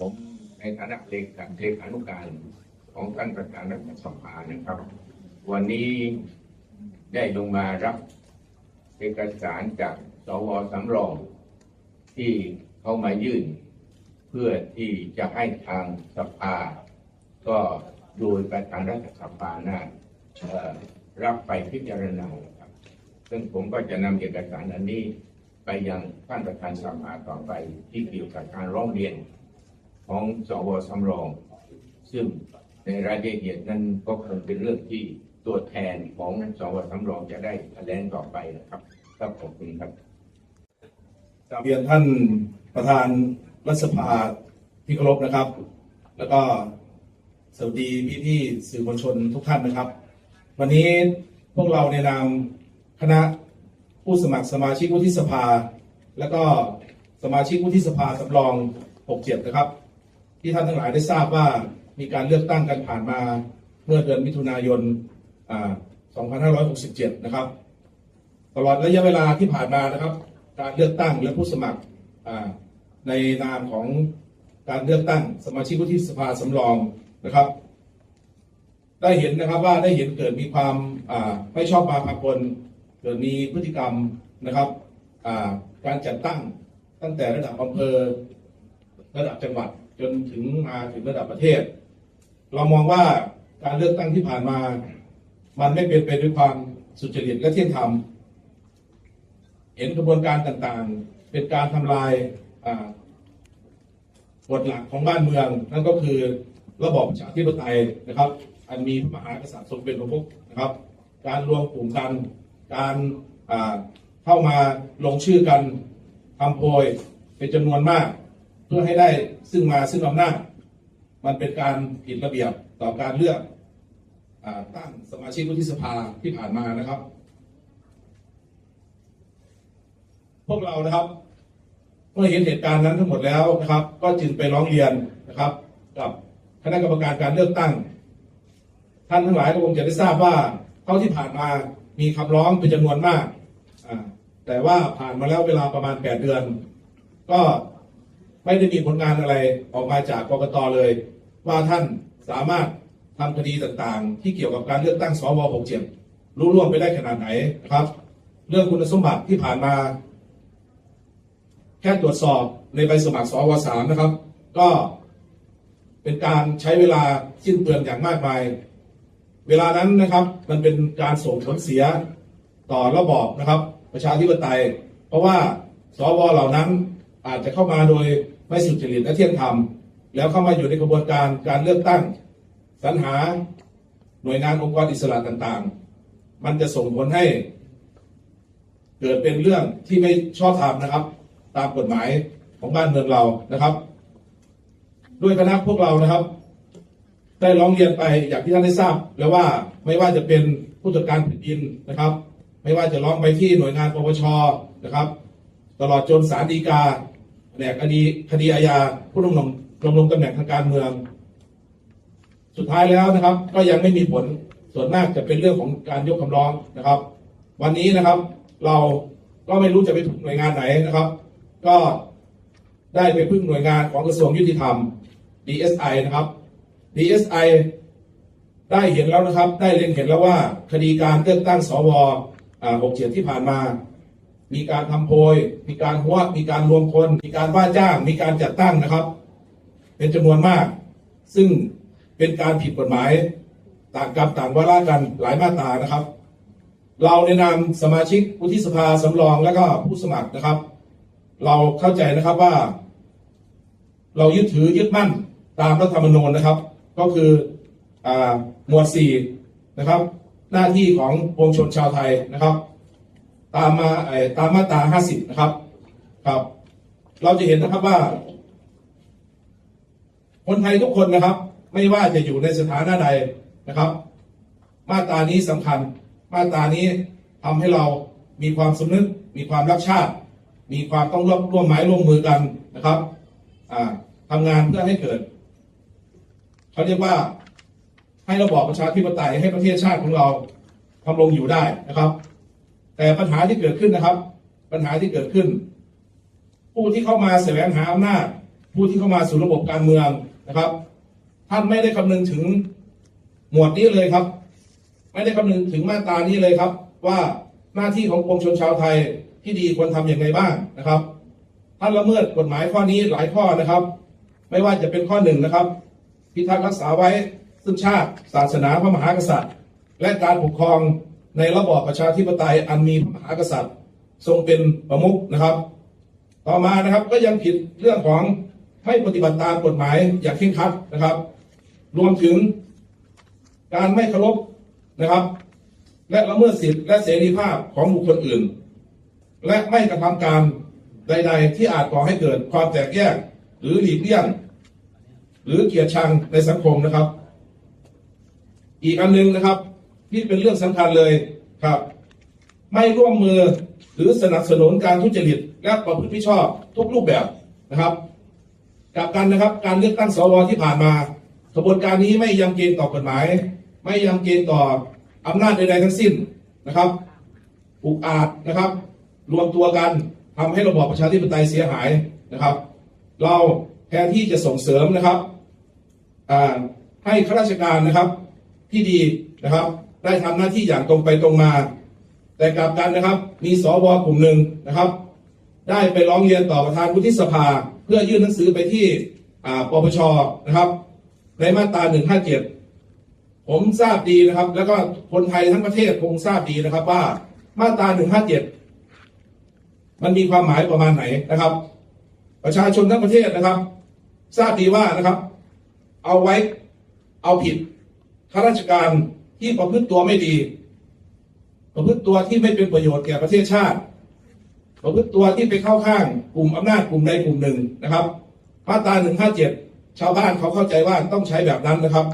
ผมในฐานะเลขาเลขานุการของท่านประธานรัฐสภานะครับ วันนี้ได้ลงมารับเอกสารจากสวสำรอง ที่เขามายื่น เพื่อที่จะให้ทางสภา ก็โดยประธานรัฐสภานะเอ่อรับไปพิจารณาครับ ซึ่งผมก็จะนำเอกสารอันนี้ไปยังท่านประธานสภาต่อไปที่เกี่ยวกับการร้องเรียน ของสวสำรอง ซึ่งในรายละเอียดนั้นก็คงเป็นเรื่องที่ตัวแทนของสวสำรองจะได้แถลงต่อไปนะครับครับขอบคุณครับกราบเรียนท่านประธานรัฐสภาที่เคารพนะครับ แล้วก็สวัสดีพี่ๆสื่อมวลชนทุกท่านนะครับ วันนี้พวกเราในนามคณะผู้สมัครสมาชิกวุฒิสภา แล้วก็สมาชิกวุฒิสภาสำรอง 67 นะครับ ที่ท่านทั้งหลายได้ทราบว่ามีการเลือกตั้งกันผ่านมาเมื่อเดือนมิถุนายน 2567 นะครับ ตลอดระยะเวลาที่ผ่านมานะครับ การเลือกตั้งและผู้สมัครในนามของการเลือกตั้งสมาชิกวุฒิสภาสำรองนะครับ ได้เห็นนะครับว่าได้เห็นเกิดมีความไม่ชอบมาพากลเกิดมีพฤติกรรมนะครับการจัดตั้งตั้งแต่ระดับอำเภอระดับจังหวัด จนถึงมาถึงระดับประเทศ เรามองว่าการเลือกตั้งที่ผ่านมา มันไม่เป็นไปด้วยความสุจริตและเที่ยงธรรม เห็นกระบวนการต่างๆ เป็นการทำลายอ่ากฎหลักของบ้านเมือง นั่นก็คือระบอบประชาธิปไตยนะครับ อันมีพระมหากษัตริย์ทรงเป็นประมุขนะครับ การรวมกลุ่มกัน การเข้ามาลงชื่อกันทำโพยเป็นจำนวนมาก พื่อให้ได้ซึ่งมาซึ่งอำนาจมันเป็นการผิดระเบียบต่อการเลือกอตั้งสมาชิกวุฒิสภาที่ผ่านมานะครับ พวกเรานะครับเมื่อเห็นเหตุการณ์นั้นทั้งหมดแล้วนะครับ ก็จึงไปร้องเรียนนะครับ กับคณะกรรมการการเลือกตั้ง ท่านทั้งหลายก็คงจะได้ทราบว่าเท่าที่ผ่านมามีคำร้องเป็นจำนวนมากแต่ว่าผ่านมาแล้วเวลาประมาณ 8 เดือน ก็ ไม่ได้มีผลงานอะไรออกมาจากกรกตเลย ว่าท่านสามารถทำคดีต่างๆ ที่เกี่ยวกับการเลือกตั้งสว67รู้ล่วงไปได้ขนาดไหนนะครับ เรื่องคุณสมบัติที่ผ่านมา แค่ตรวจสอบในใบสมัครสวสามนะครับ ก็เป็นการใช้เวลาสิ้นเปลืองอย่างมากมาย เวลานั้นนะครับ มันเป็นการส่งผลเสียต่อระบอบนะครับ ประชาธิปไตย เพราะว่าสวเหล่านั้น อาจจะเข้ามาโดยไม่สุจริตและเที่ยงธรรม แล้วเข้ามาอยู่ในกระบวนการการเลือกตั้งสรรหาหน่วยงานองค์กรอิสระต่างๆ มันจะส่งผลให้ เกิดเป็นเรื่องที่ไม่ชอบธรรมนะครับ ตามกฎหมายของบ้านเมืองเรานะครับ ด้วยคณะพวกเรานะครับ ได้ร้องเรียนไปอย่างที่ท่านได้ทราบ แล้วว่าไม่ว่าจะเป็นผู้จัดการแผ่นดินนะครับ ไม่ว่าจะร้องไปที่หน่วยงานปปชนะครับ ตลอดจนศาลฎีกาแผนกคดีคดีอาญาผู้ดำรงดำรงตำแหน่งทางการเมือง สุดท้ายแล้วนะครับ ก็ยังไม่มีผลส่วนมากจะเป็นเรื่องของการยกคำร้องนะครับ วันนี้นะครับ เราก็ไม่รู้จะไปถึงหน่วยงานไหนนะครับ ก็ได้ไปพึ่งหน่วยงานของกระทรวงยุติธรรม DSI นะครับ DSI ได้เห็นแล้วนะครับ ได้เล็งเห็นแล้วว่าคดีการเลือกตั้งสวอ่า67 ที่ผ่านมา มีการทำโพย มีการหัวมีการรวมคน มีการว่าจ้าง มีการจัดตั้งนะครับ เป็นจำนวนมาก ซึ่งเป็นการผิดกฎหมายต่างกรรมต่างวาระกันหลายมาตรานะครับ เราในนามสมาชิกวุฒิสภาสำรองและก็ผู้สมัครนะครับ เราเข้าใจนะครับว่า เรายึดถือยึดมั่นตามรัฐธรรมนูญนะครับ ก็คืออหมวดสี่นะครับ หน้าที่ของปวงชนชาวไทยนะครับ ตามมาเอ่อตามมาตราห้าสิบนะครับครับ เราจะเห็นนะครับว่า คนไทยทุกคนนะครับ ไม่ว่าจะอยู่ในสถานะใดนะครับ มาตรานี้สำคัญ มาตรานี้ทำให้เรามีความสำนึก มีความรักชาติ มีความต้องร่วมร่วมไม้ร่วมมือกันนะครับอ่าทำงานเพื่อให้เกิดเขาเรียกว่าให้ระบอบประชาธิปไตยให้ประเทศชาติของเราทำรงอยู่ได้นะครับ แต่ปัญหาที่เกิดขึ้นนะครับ ปัญหาที่เกิดขึ้น ผู้ที่เข้ามาแสวงหาอำนาจผู้ที่เข้ามาสู่ระบบการเมืองนะครับ ท่านไม่ได้คำนึงถึงหมวดนี้เลยครับ ไม่ได้คำนึงถึงมาตรานี้เลยครับ ว่าหน้าที่ของปวงชนชาวไทยที่ดีควรทำอย่างไรบ้างนะครับท่านละเมิดกฎหมายข้อนี้หลายข้อนะครับ ไม่ว่าจะเป็นข้อหนึ่งนะครับ พิทักษ์รักษาไว้ซึ่งชาติ ศาสนาพระมหากษัตริย์ และการปกครอง ในระบอบประชาธิปไตยอันมีพระมหากษัตริย์ ทรงเป็นประมุขนะครับ ต่อมานะครับก็ยังผิดเรื่องของไม่ปฏิบัติตามกฎหมายอย่างเคร่งครัดนะครับ รวมถึงการไม่เคารพนะครับ และละเมิดสิทธิและเสรีภาพของบุคคลอื่น และไม่กระทำการใด ๆ ที่อาจก่อให้เกิดความแตกแยกหรือหลีกเลี่ยง หรือเกลียดชังในสังคมนะครับ อีกอันหนึงนะครับ ที่เป็นเรื่องสำคัญเลยครับ ไม่ร่วมมือหรือสนับสนุนการทุจริต และประพฤติมิชอบทุกรูปแบบนะครับกลับกันนะครับ การเลือกตั้งสวที่ผ่านมากระบวนการนี้ไม่ยำเกรงต่อกฎหมาย ไม่ยำเกรงต่ออำนาจใดๆทั้งสิ้นนะครับอุกอาจนะครับ รวมตัวกันทำให้ระบอบประชาธิปไตยเสียหายนะครับ เราแทนที่จะส่งเสริมนะครับให้ข้าราชการนะครับที่ดีนะครับ ได้ทำหน้าที่อย่างตรงไปตรงมา แต่กลับกันนะครับ มีสวกลุ่มหนึ่งนะครับ ได้ไปร้องเรียนต่อประธานวุฒิสภา เพื่อยื่นหนังสือไปที่ปปชนะครับ ในมาตรา157 ผมทราบดีนะครับ แล้วก็คนไทยทั้งประเทศคงทราบดีนะครับว่ามาตรา157 มันมีความหมายประมาณไหนนะครับ ประชาชนทั้งประเทศนะครับ ทราบดีว่านะครับ เอาไว้เอาผิดข้าราชการ ที่ประพฤติตัวไม่ดี ประพฤติตัวที่ไม่เป็นประโยชน์แก่ประเทศชาติ ประพฤติตัวที่ไปเข้าข้างกลุ่มอำนาจกลุ่มใดกลุ่มหนึ่งนะครับมาตราเจ็บชาวบ้านเขาเข้าใจว่าต้องใช้แบบนั้นนะครับ